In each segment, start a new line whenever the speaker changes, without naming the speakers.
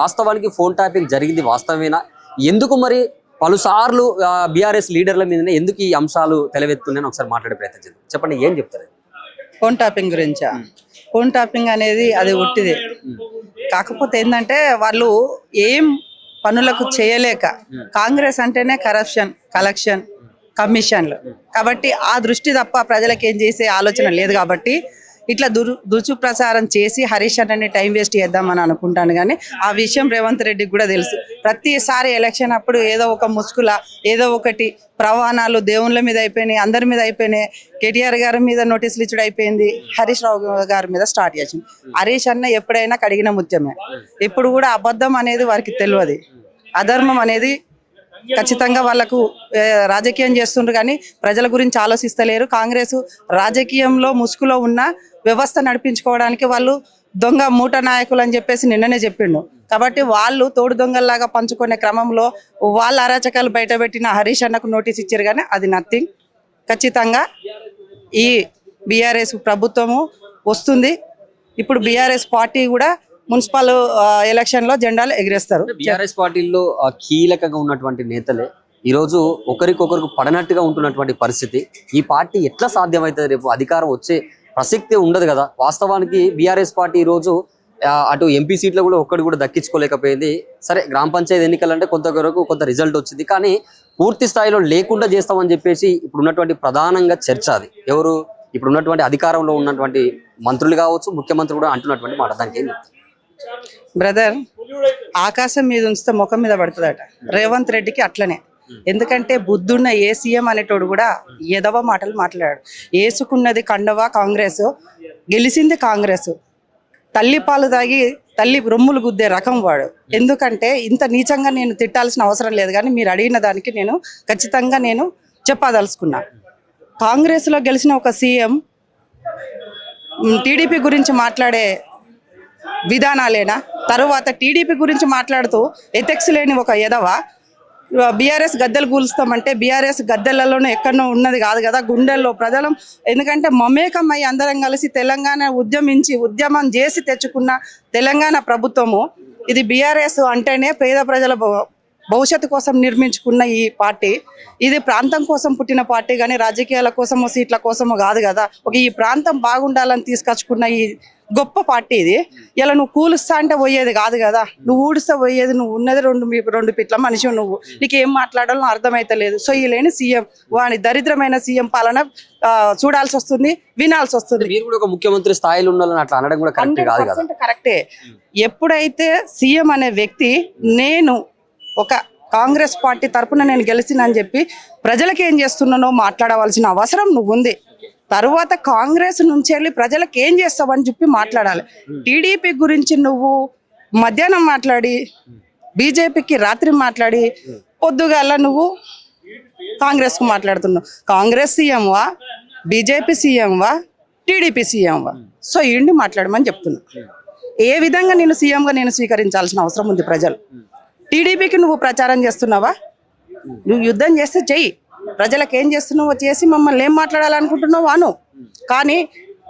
వాస్తవానికి phone tapping జరిగింది వాస్తవమేనా? ఎందుకు మరి పలుసార్లు బీఆర్ఎస్ లీడర్ల మీదనే ఎందుకు ఈ అంశాలు తెలవెత్తున్నాయని ఒకసారి మాట్లాడే ప్రయత్నం చేద్దాం. చెప్పండి ఏం చెప్తారు?
ఫోన్ టాపింగ్ గురించా? ఫోన్ టాపింగ్ అనేది అది ఉట్టిదే కాకపోతే ఏంటంటే వాళ్ళు ఏం పనులకు చేయలేక కాంగ్రెస్ అంటేనే కరప్షన్ కలెక్షన్ కమిషన్లు. కాబట్టి ఆ దృష్టి తప్ప ప్రజలకు ఏం చేసే ఆలోచన లేదు కాబట్టి ఇట్లా దురు దుచుప్రచారం చేసి హరీష్ అన్నని టైం వేస్ట్ చేద్దామని అనుకుంటాను కానీ ఆ విషయం రేవంత్ రెడ్డికి కూడా తెలుసు. ప్రతిసారి ఎలక్షన్ అప్పుడు ఏదో ఒక ముసుగుల ఏదో ఒకటి ప్రవాణాలు దేవుళ్ళ మీద అయిపోయినాయి అందరి మీద అయిపోయినాయి. కేటీఆర్ గారి మీద నోటీసులు ఇచ్చుడు అయిపోయింది. హరీష్ రావు గారి మీద స్టార్ట్ చేసింది. హరీష్ అన్న ఎప్పుడైనా కడిగిన ముత్యమే. ఇప్పుడు కూడా అబద్ధం అనేది వారికి తెలియదు అధర్మం అనేది ఖచ్చితంగా వాళ్ళకు రాజకీయం చేస్తుండ్రు కానీ ప్రజల గురించి ఆలోచిస్తలేరు. కాంగ్రెస్ రాజకీయంలో ముసుగులో ఉన్న వ్యవస్థ నడిపించుకోవడానికి వాళ్ళు దొంగ మూట నాయకులు అని చెప్పేసి నిన్ననే చెప్పిండు. కాబట్టి వాళ్ళు తోడు దొంగల్లాగా పంచుకునే క్రమంలో వాళ్ళ అరాచకాలు బయటపెట్టిన హరీష్ అన్నకు నోటీస్ ఇచ్చారు కానీ అది నథింగ్. ఖచ్చితంగా ఈ బీఆర్ఎస్ ప్రభుత్వము వస్తుంది. ఇప్పుడు బీఆర్ఎస్ పార్టీ కూడా మున్సిపల్ ఎలక్షన్ ఎలక్షన్లో జెండాలు ఎగిరేస్తారు.
బీఆర్ఎస్ పార్టీల్లో కీలకంగా ఉన్నటువంటి నేతలే. ఈరోజు ఒకరికొకరికి పడనట్టుగా ఉంటున్నటువంటి పరిస్థితి. ఈ పార్టీ ఎట్లా సాధ్యమవుతుంది రేపు అధికారం వచ్చే ప్రసక్తి ఉండదు కదా. వాస్తవానికి బీఆర్ఎస్ పార్టీ ఈరోజు అటు ఎంపీ సీట్లో కూడా ఒక్కటి కూడా దక్కించుకోలేకపోయింది. సరే గ్రామ పంచాయతీ ఎన్నికలంటే కొంత వరకు కొంత రిజల్ట్ వచ్చింది. కానీ పూర్తి స్థాయిలో లేకుండా చేస్తామని చెప్పేసి ఇప్పుడు ఉన్నటువంటి ప్రధానంగా చర్చ అది. ఎవరు? ఇప్పుడు ఉన్నటువంటి అధికారంలో ఉన్నటువంటి మంత్రులు కావచ్చు ముఖ్యమంత్రి కూడా అంటున్నటువంటి మాట. దానికి
బ్రదర్ ఆకాశం మీద ఉంచితే ముఖం మీద పడుతుందట. రేవంత్ రెడ్డికి అట్లనే. ఎందుకంటే బుద్ధున్న ఏ సీఎం అనేటోడు కూడా ఎదవ మాటలు మాట్లాడాడు. ఏసుకున్నది కండవా కాంగ్రెస్? గెలిచింది కాంగ్రెస్. తల్లి పాలు తాగి తల్లి రొమ్ములు గుద్దే రకం వాడు. ఎందుకంటే ఇంత నీచంగా నేను తిట్టాల్సిన అవసరం లేదు కానీ మీరు అడిగిన దానికి నేను ఖచ్చితంగా నేను చెప్పదలుచుకున్నా. కాంగ్రెస్లో గెలిచిన ఒక సీఎం టీడీపీ గురించి మాట్లాడే విధానాలేనా? తరువాత టీడీపీ గురించి మాట్లాడుతూ ఎథెక్స్ లేని ఒక ఎదవ బీఆర్ఎస్ గద్దెలు కూలుస్తామంటే బీఆర్ఎస్ గద్దెలలోనే ఎక్కడో ఉన్నది కాదు కదా గుండెల్లో ప్రజలం. ఎందుకంటే మమేకం అయ్యి అందరం కలిసి తెలంగాణ ఉద్యమించి ఉద్యమం చేసి తెచ్చుకున్న తెలంగాణ ప్రభుత్వము ఇది బీఆర్ఎస్ అంటేనే పేద ప్రజల భవిష్యత్తు కోసం నిర్మించుకున్న ఈ పార్టీ ఇది ప్రాంతం కోసం పుట్టిన పార్టీ కానీ రాజకీయాల కోసమో సీట్ల కోసమో కాదు కదా. ఒక ఈ ప్రాంతం బాగుండాలని తీసుకొచ్చుకున్న ఈ గొప్ప పార్టీ ఇది. ఇలా నువ్వు కూలుస్తా అంటే పోయేది కాదు కదా. నువ్వు ఊడిస్తే పోయేది నువ్వు ఉన్నది రెండు రెండు పిట్ల మనిషి నువ్వు. నీకు ఏం మాట్లాడాలో అర్థమైతలేదు. సో ఈ లేని సీఎం వాని దరిద్రమైన సీఎం పాలన చూడాల్సి వస్తుంది వినాల్సి వస్తుంది.
మీరు కూడా ఒక ముఖ్యమంత్రి స్థాయిలో ఉండాలని అట్లా అనడం కూడా కరెక్ట్ కాదు కదా.
100% కరెక్టే. ఎప్పుడైతే సీఎం అనే వ్యక్తి నేను ఒక కాంగ్రెస్ పార్టీ తరపున నేను గెలిచినని చెప్పి ప్రజలకు ఏం చేస్తున్నానో మాట్లాడవలసిన అవసరం నువ్వు ఉంది తరువాత కాంగ్రెస్ నుంచి వెళ్ళి ప్రజలకు ఏం చేస్తావని చెప్పి మాట్లాడాలి. టీడీపీ గురించి నువ్వు మధ్యాహ్నం మాట్లాడి బీజేపీకి రాత్రి మాట్లాడి పొద్దుగాల నువ్వు కాంగ్రెస్కు మాట్లాడుతున్నావు. కాంగ్రెస్ సీఎంవా బీజేపీ సీఎంవా టీడీపీ సీఎంవా? సో ఇండి మాట్లాడమని చెప్తున్నా. ఏ విధంగా నేను సీఎంగా నేను స్వీకరించాల్సిన అవసరం ఉంది ప్రజలు? టీడీపీకి నువ్వు ప్రచారం చేస్తున్నావా? నువ్వు యుద్ధం చేస్తే చెయ్యి. ప్రజలకు ఏం చేస్తున్నావో చేసి మమ్మల్ని ఏం మాట్లాడాలనుకుంటున్నావు అను. కానీ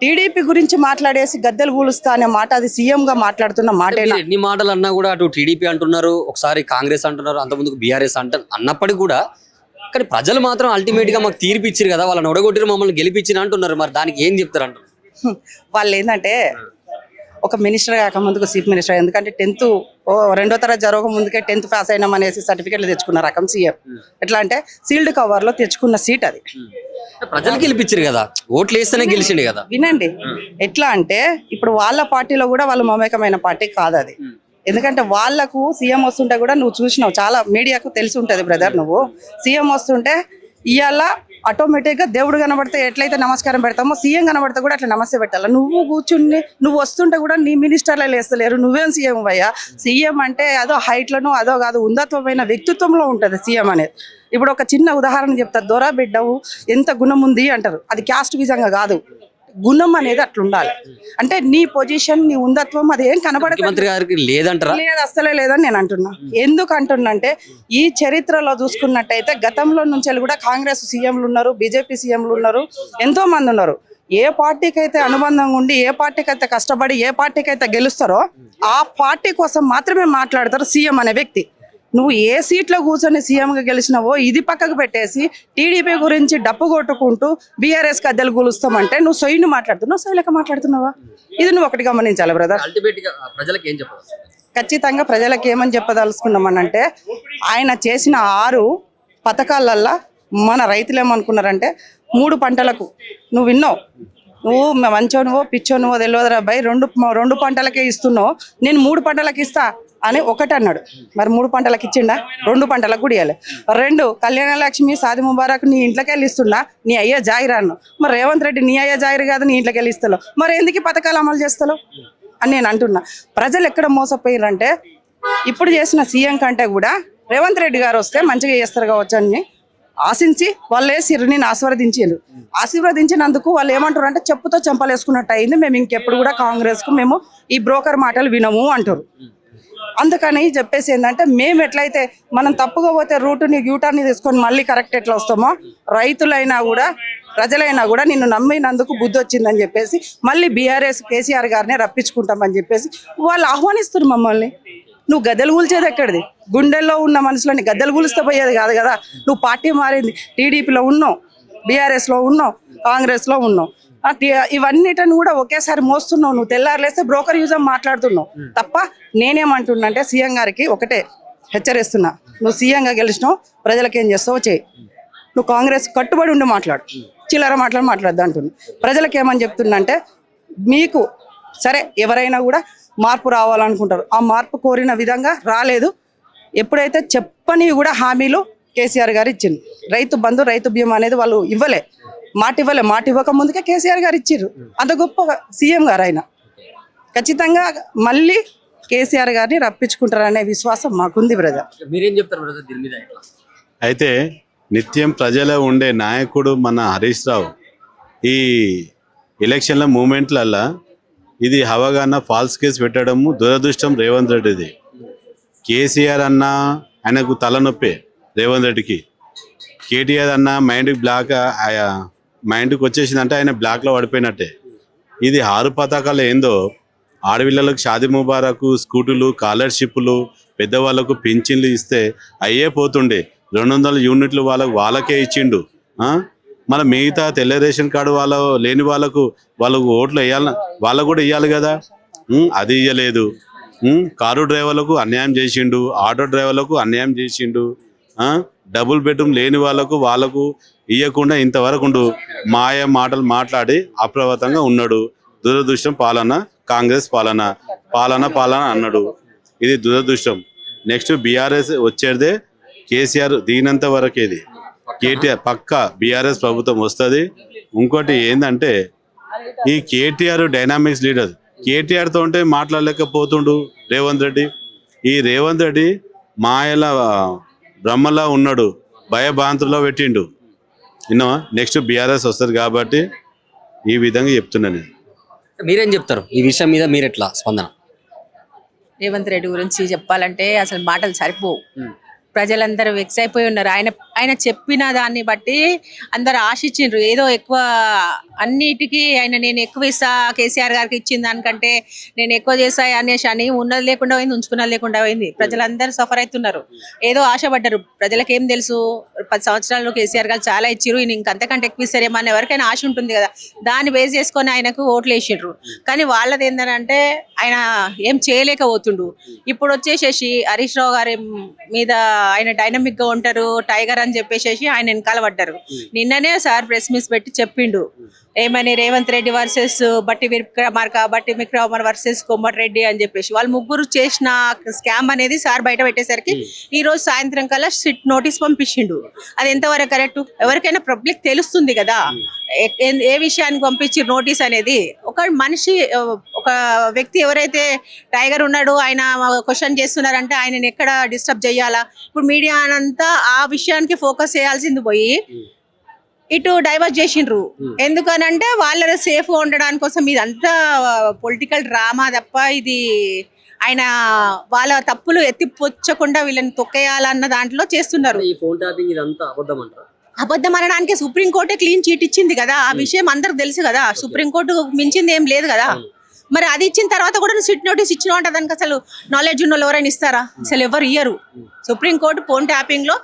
టీడీపీ గురించి మాట్లాడేసి గద్దెలు కూలుస్తా అనే మాట అది సీఎంగా మాట్లాడుతున్న మాటేనా?
మీరు ఎన్ని మాటలు అన్నా కూడా అటు టీడీపీ అంటున్నారు ఒకసారి కాంగ్రెస్ అంటున్నారు అంత ముందుకు బీఆర్ఎస్ అంటారు అన్నప్పటికీ కూడా కానీ ప్రజలు మాత్రం అల్టిమేట్గా మాకు తీర్పు ఇచ్చారు కదా వాళ్ళని ఒడగొట్టిరు మమ్మల్ని గెలిపించిన అంటున్నారు. మరి దానికి ఏం చెప్తారు అంటారు.
వాళ్ళు ఏంటంటే ఒక మినిస్టర్ కాక ముందుకు చీఫ్ మినిస్టర్ ఎందుకంటే టెన్త్ రెండో తరగతి జరగక ముందుకే టెన్త్ పాస్ అయినాం అనేసి సర్టిఫికెట్లు తెచ్చుకున్న రకం సీఎం. ఎట్లా అంటే సీల్డ్ కవర్లో తెచ్చుకున్న సీట్ అది.
ప్రజలు గెలిపించారు కదా. ఓట్లు వేస్తేనే గెలిచిండు కదా.
వినండి. ఎట్లా అంటే ఇప్పుడు వాళ్ళ పార్టీలో కూడా వాళ్ళు మమేకమైన పార్టీ కాదు అది. ఎందుకంటే వాళ్ళకు సీఎం వస్తుంటే కూడా నువ్వు చూసినావు. చాలా మీడియాకు తెలిసి ఉంటుంది బ్రదర్ నువ్వు. సీఎం వస్తుంటే ఇవాళ ఆటోమేటిక్గా దేవుడు కనబడితే ఎట్లయితే నమస్కారం పెడతామో సీఎం కనబడితే కూడా అట్లా నమస్తే పెట్టాలి. నువ్వు కూర్చుని నువ్వు వస్తుంటే కూడా నీ మినిస్టర్లే లేస్తలేరు. నువ్వేం సీఎం అయ్యా? సీఎం అంటే అదో హైట్లను అదో కాదు ఉందత్వమైన వ్యక్తిత్వంలో ఉంటుంది సీఎం అనేది. ఇప్పుడు ఒక చిన్న ఉదాహరణ చెప్తా. దొరా బిడ్డవు ఎంత గుణం ఉంది అంటారు. అది క్యాస్ట్ విజంగా కాదు. గుణం అనేది అట్లా ఉండాలి. అంటే నీ పొజిషన్ నీ ఉందత్వం అది ఏం కనబడదు
ముఖ్యమంత్రి గారికి లేదంటారా?
లేదు అస్సలే లేదని నేను అంటున్నా. ఎందుకు అంటున్నా అంటే ఈ చరిత్రలో చూసుకున్నట్టయితే గతంలో నుంచి కూడా కాంగ్రెస్ సీఎంలు ఉన్నారు బీజేపీ సీఎంలు ఉన్నారు ఎంతో మంది ఉన్నారు. ఏ పార్టీకి అయితే అనుబంధంగా ఉండి ఏ పార్టీకి అయితే కష్టపడి ఏ పార్టీకి అయితే గెలుస్తారో ఆ పార్టీ కోసం మాత్రమే మాట్లాడతారు సీఎం అనే వ్యక్తి. నువ్వు ఏ సీట్లో కూర్చొని సీఎంగా గెలిచినావో ఇది పక్కకు పెట్టేసి టీడీపీ గురించి డప్పు కొట్టుకుంటూ బీఆర్ఎస్ కద్దెలు కూలుస్తామంటే నువ్వు సొయ్యిని మాట్లాడుతున్నావు సొయ్యలేక మాట్లాడుతున్నావా? ఇది నువ్వు ఒకటి గమనించాలి బ్రదర్
ప్రజలకు ఏం చెప్పాలి
ఖచ్చితంగా ప్రజలకు ఏమని చెప్పదలుచుకున్నామనంటే ఆయన చేసిన ఆరు పథకాలల్లా మన రైతులు ఏమనుకున్నారంటే మూడు పంటలకు నువ్వు విన్నావు? నువ్వు మంచోనువో పిచ్చోనువో తెలియదురా అబ్బాయి. రెండు రెండు పంటలకే ఇస్తున్నావు. నేను మూడు పంటలకు ఇస్తా అని ఒకటి అన్నాడు. మరి మూడు పంటలకు ఇచ్చిండా? రెండు పంటలకు కూడా ఇవ్వాలి రెండు కళ్యాణ లక్ష్మి సాది ముబారక్ నీ ఇంట్లోకి వెళ్ళి ఇస్తున్నా. నీ అయ్యా జాయిరా అన్నావు. మరి రేవంత్ రెడ్డి నీ అయ్యా జాయిరు కాదు నీ ఇంట్లోకి వెళ్ళి ఇస్తావు మరి ఎందుకు పథకాలు అమలు చేస్తావు అని నేను అంటున్నా. ప్రజలు ఎక్కడ మోసపోయారంటే ఇప్పుడు చేసిన సీఎం కంటే కూడా రేవంత్ రెడ్డి గారు వస్తే మంచిగా చేస్తారు కావచ్చు అని ఆశించి వాళ్ళే సిరిని ఆశీర్వదించారు. ఆశీర్వదించినందుకు వాళ్ళు ఏమంటారు అంటే చెప్పుతో చెంపలేసుకున్నట్టు అయింది. మేము ఇంకెప్పుడు కూడా కాంగ్రెస్కు మేము ఈ బ్రోకర్ మాటలు వినము అంటారు. అందుకని చెప్పేసి ఏంటంటే మేము ఎట్లయితే మనం తప్పుగా పోతే రూటుని యూటర్ని తీసుకొని మళ్ళీ కరెక్ట్ ఎట్లా వస్తామో రైతులైనా కూడా ప్రజలైనా కూడా నిన్ను నమ్మినందుకు బుద్ధి వచ్చిందని చెప్పేసి మళ్ళీ బీఆర్ఎస్ కేసీఆర్ గారినే రప్పించుకుంటామని చెప్పేసి వాళ్ళు ఆహ్వానిస్తారు మమ్మల్ని. నువ్వు గద్దెలు కూల్చేది ఎక్కడిది? గుండెల్లో ఉన్న మనుషులని గద్దెలు కూలిస్తే పోయేది కాదు కదా. నువ్వు పార్టీ మారింది. టీడీపీలో ఉన్నావు. బీఆర్ఎస్లో ఉన్నావు. కాంగ్రెస్లో ఉన్నావు. ఇవన్నిటిని కూడా ఒకేసారి మోస్తున్నావు. నువ్వు తెల్లారులేస్తే బ్రోకర్ యూజ్ మాట్లాడుతున్నావు. తప్ప నేనేమంటున్నా అంటే సీఎం గారికి ఒకటే హెచ్చరిస్తున్నా. నువ్వు సీఎంగా గెలిచినావు. ప్రజలకు ఏం చేస్తావో చేయి నువ్వు కాంగ్రెస్ కట్టుబడి ఉండి మాట్లాడు. చిల్లర మాట్లాడి మాట్లాడద్దు అంటున్నా. ప్రజలకు ఏమని చెప్తున్నా అంటే మీకు సరే ఎవరైనా కూడా మార్పు రావాలనుకుంటారు. ఆ మార్పు కోరిన విధంగా రాలేదు. ఎప్పుడైతే చెప్పని కూడా హామీలు కేసీఆర్ గారు ఇచ్చింది రైతు బంధు రైతు బీమా అనేది వాళ్ళు ఇవ్వలే. మాట ఇవ్వలే. మాట ఇవ్వక ముందుకే కేసీఆర్ గారు ఇచ్చిర్రు అంత గొప్ప సీఎం గారు ఆయన. ఖచ్చితంగా మళ్ళీ కేసీఆర్ గారిని రప్పించుకుంటారనే విశ్వాసం మాకుంది బ్రదర్
మీరేం చెప్తారు బ్రదర్ దీని మీద ఎట్లా?
అయితే నిత్యం ప్రజలో ఉండే నాయకుడు మన హరీష్ రావు. ఈ ఎలక్షన్ల మూమెంట్లల్లా ఇది హవగాన ఫాల్స్ కేసు పెట్టడము దురదృష్టం రేవంత్ రెడ్డిది. కేసీఆర్ అన్న ఆయనకు తలనొప్పి రేవంత్ రెడ్డికి. కేటీఆర్ అన్న మైండ్కి బ్లాక్ మైండ్కి వచ్చేసిందంటే ఆయన బ్లాక్లో పడిపోయినట్టే. ఇది ఆరు పథకాలు ఏందో? ఆడపిల్లలకు షాది ముబారకు స్కూటీలు స్కాలర్షిప్లు పెద్దవాళ్ళకు పింఛన్లు ఇస్తే అయ్యే పోతుండే. రెండు వందల యూనిట్లు వాళ్ళకు వాళ్ళకే ఇచ్చిండు. మన మిగతా తెల్ల రేషన్ కార్డు వాళ్ళ లేని వాళ్ళకు వాళ్ళకు ఓట్లు వేయాల వాళ్ళకు కూడా ఇవ్వాలి కదా. అది ఇవ్వలేదు కారు డ్రైవర్లకు అన్యాయం చేసిండు ఆటో డ్రైవర్లకు అన్యాయం చేసిండు డబుల్ బెడ్రూమ్ లేని వాళ్ళకు వాళ్ళకు ఇవ్వకుండా ఇంతవరకు మాయ మాటలు మాట్లాడి అప్రమత్తంగా ఉన్నాడు. దురదృష్టం పాలన కాంగ్రెస్ పాలన. పాలన పాలన అన్నాడు. ఇది దురదృష్టం. నెక్స్ట్ బీఆర్ఎస్ వచ్చేదే కేసీఆర్ దిగినంత వరకు ఇది కేటీఆర్ పక్క. బీఆర్ఎస్ ప్రభుత్వం వస్తుంది. ఇంకోటి ఏంటంటే ఈ కేటీఆర్ డైనామిక్స్ లీడర్. కేటీఆర్తో ఉంటే మాట్లాడలేకపోతుండు రేవంత్ రెడ్డి. ఈ రేవంత్ రెడ్డి మాయల బ్రహ్మలా ఉన్నాడు. భయభ్రాంతుల్లో పెట్టిండు. విన్నావా? నెక్స్ట్ బీఆర్ఎస్ వస్తుంది కాబట్టి ఈ విధంగా చెప్తున్నా నేను.
మీరేం చెప్తారు? ఈ విషయం మీద మీరు ఎట్లా స్పందన?
రేవంత్ రెడ్డి గురించి చెప్పాలంటే అసలు మాటలు సరిపోవు. ప్రజలందరూ వెక్స్ అయిపోయి ఉన్నారు. ఆయన ఆయన చెప్పిన దాన్ని బట్టి అందరు ఆశించిండ్రు. ఏదో ఎక్కువ అన్నిటికీ ఆయన నేను ఎక్కువ ఇస్తా కేసీఆర్ గారికి ఇచ్చిన దానికంటే నేను ఎక్కువ చేస్తా అనేసి అని ఉన్నది లేకుండా పోయింది ఉంచుకున్నది లేకుండా పోయింది. ప్రజలందరూ సఫర్ అవుతున్నారు. ఏదో ఆశపడ్డారు. ప్రజలకు ఏం తెలుసు? పది సంవత్సరాల్లో కేసీఆర్ గారు చాలా ఇచ్చిర్రు. ఈయన ఇంకంతకంటే ఎక్కువ ఇస్తారేమో అని ఎవరికైనా ఆశ ఉంటుంది కదా. దాన్ని బేస్ చేసుకొని ఆయనకు ఓట్లు వేసిండ్రు కానీ వాళ్ళది ఏంటంటే ఆయన ఏం చేయలేకపోతుండు. ఇప్పుడు వచ్చేసేసి హరీష్ రావు గారి మీద ఆయన డైనమిక్గా ఉంటారు. టైగర్ అని చెప్పేసేసి ఆయన వెనకాల పడ్డారు. నిన్ననే సార్ ప్రెస్ మీస్ పెట్టి చెప్పిండు. ఏమని రేవంత్ రెడ్డి వర్సెస్ బట్టి విక్రమార్క బట్టి విక్రమార్ వర్సెస్ కోమటిరెడ్డి అని చెప్పేసి వాళ్ళు ముగ్గురు చేసిన స్కామ్ అనేది సార్ బయట పెట్టేసరికి ఈ రోజు సాయంత్రం కల్లా సిట్ నోటీస్ పంపించిండు. అది ఎంతవరకు కరెక్ట్? ఎవరికైనా పబ్లిక్ తెలుస్తుంది కదా. ఏ- ఏ- విషయానికి పంపించి నోటీస్ అనేది? ఒక మనిషి ఒక వ్యక్తి ఎవరైతే టైగర్ ఉన్నాడు ఆయన క్వశ్చన్ చేస్తున్నారంటే ఆయనని ఎక్కడ డిస్టర్బ్ చేయాలా? ఇప్పుడు మీడియా అంతా ఆ విషయానికి ఫోకస్ చేయాల్సింది పోయి ఇటు డైవర్ట్ చేసిండ్రు. ఎందుకనంటే వాళ్ళ సేఫ్ ఉండడానికి కోసం ఇదంతా పొలిటికల్ డ్రామా తప్ప ఇది ఆయన వాళ్ళ తప్పులు ఎత్తిపుచ్చకుండా వీళ్ళని తొక్కేయాలన్న దాంట్లో చేస్తున్నారు.
ఈ ఫోన్ ట్యాపింగ్ ఇదంతా అబద్ధం అంటారు?
అబద్ధం అనడానికి సుప్రీంకోర్టే క్లీన్ చీట్ ఇచ్చింది కదా. ఆ విషయం అందరికి తెలుసు కదా. సుప్రీంకోర్టు మించింది ఏం లేదు కదా. మరి అది ఇచ్చిన తర్వాత కూడా నువ్వు సిట్ నోటీస్ ఇచ్చిన అంటే దానికి అసలు నాలెడ్జ్ ఉన్న ఎవరైనా ఇస్తారా? అసలు ఎవరు ఇయ్యరు. సుప్రీంకోర్టు ఫోన్ ట్యాపింగ్లో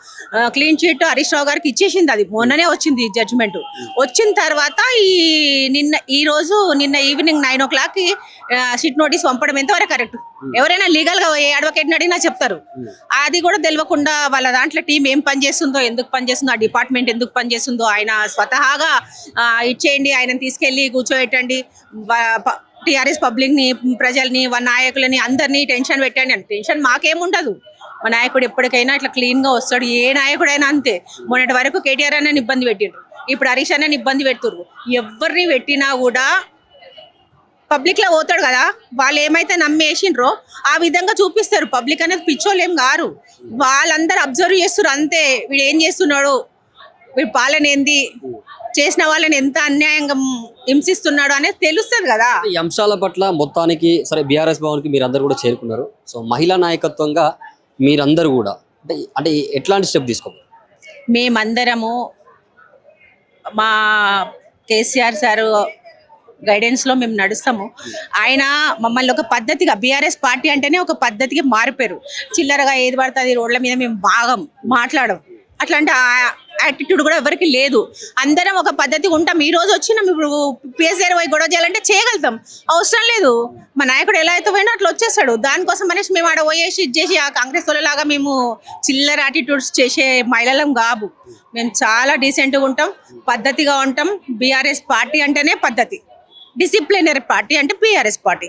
క్లీన్ చీట్ హరీష్ రావు గారికి ఇచ్చేసింది అది. మొన్ననే వచ్చింది జడ్జిమెంట్ వచ్చిన తర్వాత ఈ నిన్న ఈ రోజు నిన్న ఈవినింగ్ నైన్ ఓ క్లాక్కి సిట్ నోటీస్ పంపడం ఎంతవరకు కరెక్ట్ ఎవరైనా లీగల్గా ఏ అడ్వకేట్ అడిగినా చెప్తారు. అది కూడా తెలియకుండా వాళ్ళ దాంట్లో టీం ఏం పని చేస్తుందో ఎందుకు పని చేస్తుందో ఆ డిపార్ట్మెంట్ ఎందుకు పని చేస్తుందో ఆయన స్వతహాగా ఇచ్చేయండి ఆయన తీసుకెళ్ళి కూర్చోబెట్టండి. టిఆర్ఎస్ పబ్లిక్ని ప్రజల్ని వాళ్ళ నాయకులని అందరినీ టెన్షన్ పెట్టండి అని టెన్షన్ మాకేముండదు. మా నాయకుడు ఎప్పటికైనా ఇట్లా క్లీన్గా వస్తాడు. ఏ నాయకుడైనా అంతే. మొన్నటి వరకు కేటీఆర్ అనే ఇబ్బంది పెట్టిండ్రు. ఇప్పుడు హరీష్ అనే ఇబ్బంది పెడుతుర్రు. ఎవరిని పెట్టినా కూడా పబ్లిక్లో పోతాడు కదా. వాళ్ళు ఏమైతే నమ్మేసిండ్రో ఆ విధంగా చూపిస్తారు. పబ్లిక్ అనేది పిచ్చోళ్ళు ఏం కారు. వాళ్ళందరూ అబ్జర్వ్ చేస్తారు అంతే. వీడు ఏం చేస్తున్నాడు. వీడి పాలన ఏంది చేసిన వాళ్ళని ఎంత అన్యాయంగా హింసిస్తున్నాడు అనేది తెలుస్తుంది కదా.
ఈ అంశాల పట్ల మొత్తానికి సరే బీఆర్ఎస్ భవన్కి మీరందరూ కూడా చేరుకున్నారు. సో మహిళా నాయకత్వంగా మీరందరూ కూడా అంటే అంటే ఎట్లాంటి స్టెప్ తీసుకోవాలి?
మేమందరము మా కేసీఆర్ సారు గైడెన్స్లో మేము నడుస్తాము. ఆయన మమ్మల్ని ఒక పద్ధతిగా బీఆర్ఎస్ పార్టీ అంటేనే ఒక పద్ధతికి మారిపోయారు. చిల్లరగా ఏది పడుతుంది రోడ్ల మీద మేము బాగా మాట్లాడం అట్లాంటి యాటిట్యూడ్ కూడా ఎవరికి లేదు. అందరం ఒక పద్ధతి ఉంటాం. ఈ రోజు వచ్చినాం ఇప్పుడు పిఎస్ఆర్ పోయి గొడవ చేయాలంటే చేయగలుగుతాం. అవసరం లేదు. మా నాయకుడు ఎలా అయితే పోయినా అట్లా వచ్చేస్తాడు. దానికోసం అనేసి మేము ఆడ పోయేసి ఇచ్చేసి చేసి ఆ కాంగ్రెస్ వాళ్ళలాగా మేము చిల్లర యాటిట్యూడ్స్ చేసే మహిళలం కాదు. మేము చాలా డీసెంట్గా ఉంటాం. పద్ధతిగా ఉంటాం. బీఆర్ఎస్ పార్టీ అంటేనే పద్ధతి. డిసిప్లినరీ పార్టీ అంటే బీఆర్ఎస్ పార్టీ.